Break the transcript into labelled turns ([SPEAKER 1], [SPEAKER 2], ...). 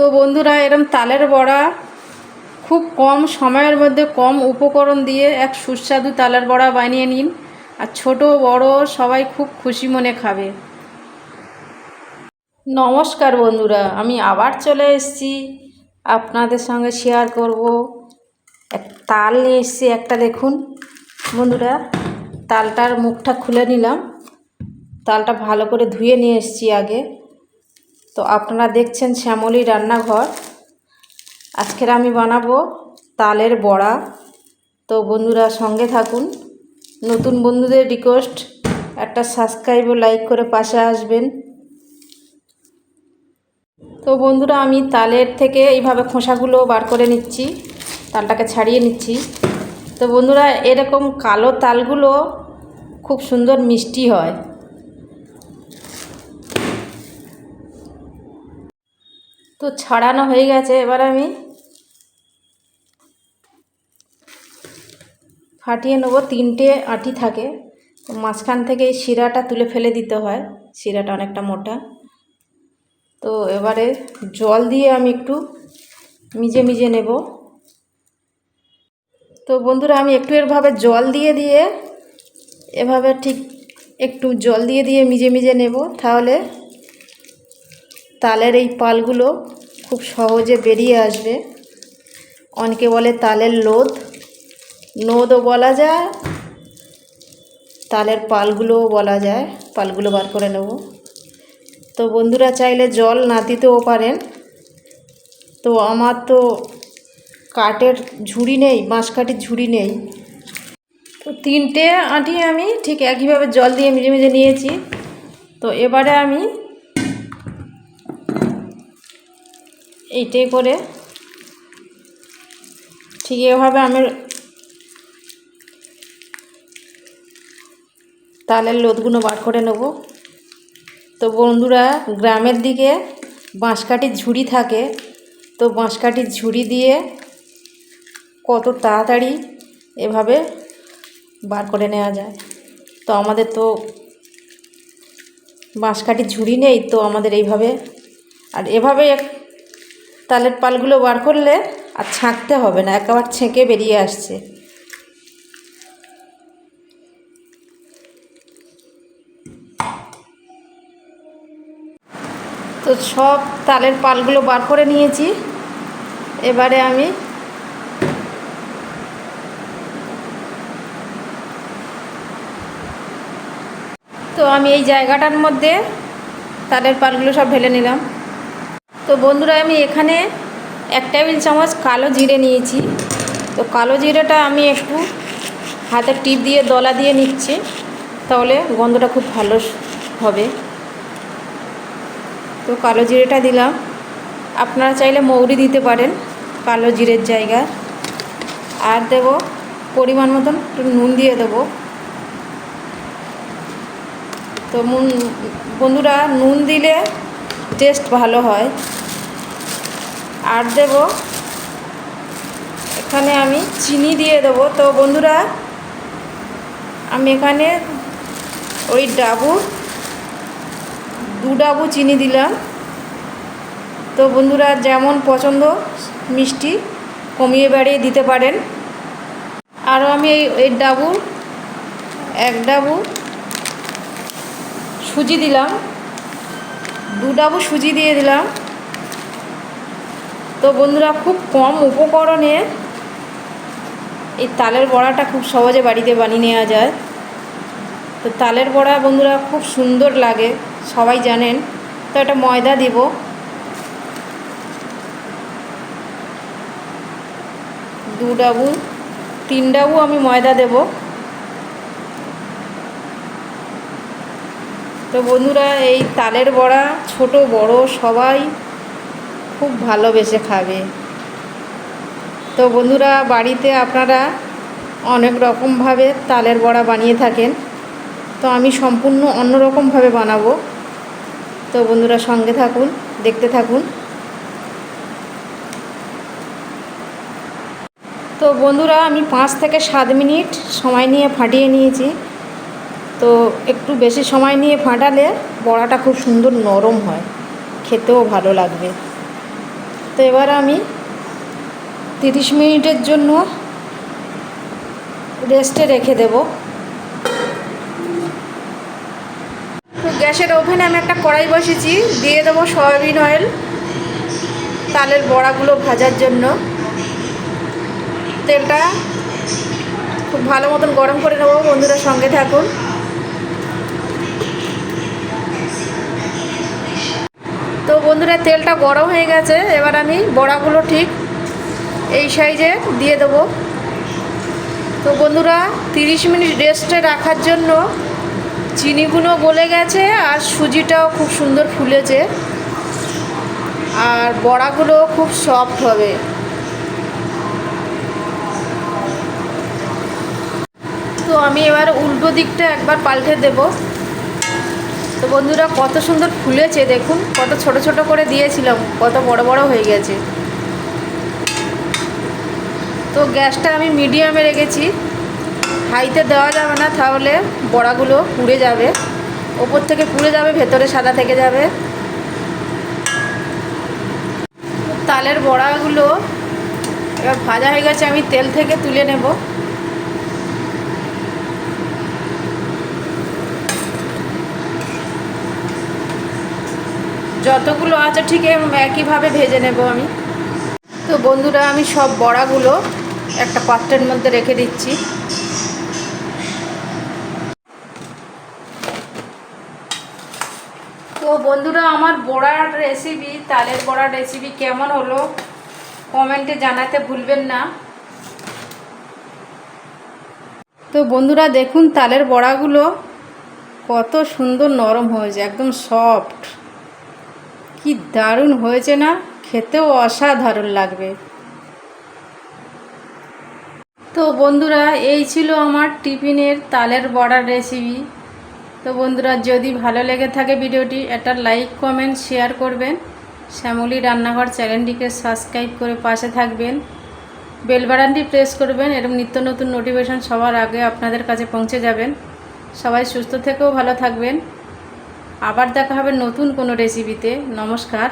[SPEAKER 1] তো বন্ধুরা, এরম তালের বড়া খুব কম সময়ের মধ্যে কম উপকরণ দিয়ে এক সুস্বাদু তালের বড়া বানিয়ে নিন। আর ছোট, বড় সবাই খুব খুশি মনে খাবে। নমস্কার বন্ধুরা, আমি আবার চলে এসেছি। আপনাদের সঙ্গে শেয়ার করব। এক তাল নিয়ে এসেছি একটা, দেখুন। বন্ধুরা, তালটার মুখটা খুলে নিলাম। তালটা ভালো করে ধুয়ে নিয়ে এসেছি আগে। তো আপনারা দেখছেন শ্যামলী রান্নাঘর। আজকের আমি বানাবো তালের বড়া। তো বন্ধুরা সঙ্গে থাকুন। নতুন বন্ধুদের রিকোয়েস্ট একটা সাবস্ক্রাইব ও লাইক করে পাশে আসবেন। তো বন্ধুরা আমি তালের থেকে এইভাবে খোসাগুলো বার করে নিচ্ছি, তালটাকে ছাড়িয়ে নিচ্ছি। তো বন্ধুরা এরকম কালো তালগুলো খুব সুন্দর মিষ্টি হয়। তো ছাড়ানো হয়ে গেছে এবার আমি ফাটিয়ে নেব। তিনটে আটি থাকে। মাঝখান থেকে এই শিরাটা তুলে ফেলে দিতে হয়। শিরাটা অনেকটা মোটা। তো এবারে জল দিয়ে আমি একটু মিজে মিজে নেব। তো বন্ধুরা, আমি একটু এরভাবে জল দিয়ে দিয়ে, এভাবে ঠিক একটু জল দিয়ে দিয়ে মিজে মিজে নেব। তাহলে তালের এই পালগুলো খুব সহজে বেরিয়ে আসবে। অনেকে বলে তালের লোদ। নোদও বলা যায়, তালের পালগুলোও বলা যায়। পালগুলো বার করে নেব। তো বন্ধুরা চাইলে জল না দিতেও পারেন। তো আমার তো কাঠের ঝুড়ি নেই, বাঁশকাঠির ঝুড়ি নেই। তো তিনটে আঁটি আমি ঠিক একইভাবে জল দিয়ে মিজে মিজে নিয়েছি। তো এবারে আমি এইটাই করে ঠিক এভাবে আমি তালের লোদগুলো বার করে নেব। তো বন্ধুরা, গ্রামের দিকে বাঁশকাঠির ঝুড়ি থাকে। তো বাঁশকাঠির ঝুড়ি দিয়ে কত তাড়াতাড়ি এভাবে বার করে নেওয়া যায়। তো আমাদের তো বাঁশকাঠির ঝুড়ি নেই, তো আমাদের এইভাবে, আর এভাবে তালের পালগুলো বার করলে আর ছাঁকতে হবে না, একেবারে ছেঁকে বেরিয়ে আসছে। তো সব তালের পালগুলো বার করে নিয়েছি। এবারে আমি তো আমি এই জায়গাটার মধ্যে তালের পালগুলো সব ঢেলে নিলাম। তো বন্ধুরা, আমি এখানে এক টেবিল চামচ কালো জিরে নিয়েছি। তো কালো জিরেটা আমি একটু হাতের টিপ দিয়ে, দলা দিয়ে নিচ্ছি, তাহলে গন্ধটা খুব ভালো হবে। তো কালো জিরেটা দিলাম। আপনারা চাইলে মৌরি দিতে পারেন, কালো জিরের জায়গা। আর দেব পরিমাণ মতন একটু নুন দিয়ে দেবো। তো বন্ধুরা, নুন দিলে টেস্ট ভালো হয়। আর দেব। এখানে আমি চিনি দিয়ে দেবো। তো বন্ধুরা, আমি এখানে ওই ডাবু, দু ডাবু চিনি দিলাম। তো বন্ধুরা, যেমন পছন্দ, মিষ্টি কমিয়ে বাড়িয়ে দিতে পারেন। আরও আমি এই এই ডাবু, এক ডাবু সুজি দিলাম। দু ডাবু সুজি দিয়ে দিলাম। তো বন্ধুরা, খুব কম উপকরণে এই তালের বড়াটা খুব সহজে বাড়িতে বানিয়ে নেওয়া যায়। তো তালের বড়া বন্ধুরা, খুব সুন্দর লাগে, সবাই জানেন। তো এটা ময়দা দিব। দু ডাবু তিন ডাবু আমি ময়দা দেব। তো বন্ধুরা, এই তালের বড়া ছোট, বড়, সবাই খুব ভালোবেসে খাবে। তো বন্ধুরা, বাড়িতে আপনারা অনেক রকমভাবে তালের বড়া বানিয়ে থাকেন। তো আমি সম্পূর্ণ অন্যরকমভাবে বানাবো। তো বন্ধুরা, সঙ্গে থাকুন, দেখতে থাকুন। তো বন্ধুরা, আমি পাঁচ থেকে সাত মিনিট সময় নিয়ে ফাটিয়ে নিয়েছি। তো একটু বেশি সময় নিয়ে ফাটালে বড়াটা খুব সুন্দর নরম হয়। খেতেও ভালো লাগবে। তো এবার আমি তিরিশ মিনিটের জন্য রেস্টে রেখে দেব। গ্যাসের ওভেনে আমি একটা কড়াই বসেছি, দিয়ে দেবো সয়াবিন অয়েল, তালের বড়াগুলো ভাজার জন্য। তেলটা খুব ভালো মতন গরম করে নেব, বন্ধুরা সঙ্গে থাকুন তো বন্ধুরা তেলটা গরম হয়ে গেছে, এবার আমি বড়াগুলো ঠিক এই সাইজে দিয়ে দেবো। তো বন্ধুরা, তিরিশ মিনিট রেস্টে রাখার জন্য চিনিগুলো গলে গেছে আর সুজিটাও খুব সুন্দর ফুলেছে। আর বড়াগুলো খুব সফট হবে। তো আমি এবার উল্টো দিকটা একবার পাল্টে দেব। তো বন্ধুরা, কত সুন্দর ফুলেছে দেখুন। কত ছোট ছোট করে দিয়েছিলাম, কত বড় বড় হয়ে গেছে। তো গ্যাসটা আমি মিডিয়ামে রেখেছি। হাইতে দেওয়া যাবে না, তাহলে বড়াগুলো পুড়ে যাবে। ওপর থেকে পুড়ে যাবে, ভেতরে সাদা থেকে যাবে। তালের বড়াগুলো এবার ভাজা হয়ে গেছে, আমি তেল থেকে তুলে নেব। যতগুলো আছে ঠিক একইভাবে ভেজে নেব আমি। তো বন্ধুরা, আমি সব বড়াগুলো একটা পাত্রের মধ্যে রেখে দিচ্ছি। তো বন্ধুরা, আমার বড়ার রেসিপি তালের বড়ার রেসিপি কেমন হলো কমেন্টে জানাতে ভুলবেন না। তো বন্ধুরা, দেখুন, তালের বড়াগুলো কত সুন্দর নরম হয়েছে, একদম সফট কি দারুণ হয়েছে না? খেতেও অসাধারণ লাগবে। তো বন্ধুরা, এই ছিল আমার টিফিনের তালের বড়ার রেসিপি তো বন্ধুরা, যদি ভালো লেগে থাকে ভিডিওটি, একটা লাইক কমেন্ট শেয়ার করবেন। শ্যামলী রান্নাঘর চ্যানেলটিকে সাবস্ক্রাইব করে পাশে থাকবেন। বেল বাটনটি প্রেস করবেন এরকম নিত্য নতুন নোটিফিকেশান সবার আগে আপনাদের কাছে পৌঁছে যাবেন। সবাই সুস্থ থেকেও ভালো থাকবেন। আবার দেখা হবে নতুন কোনো রেসিপিতে নমস্কার।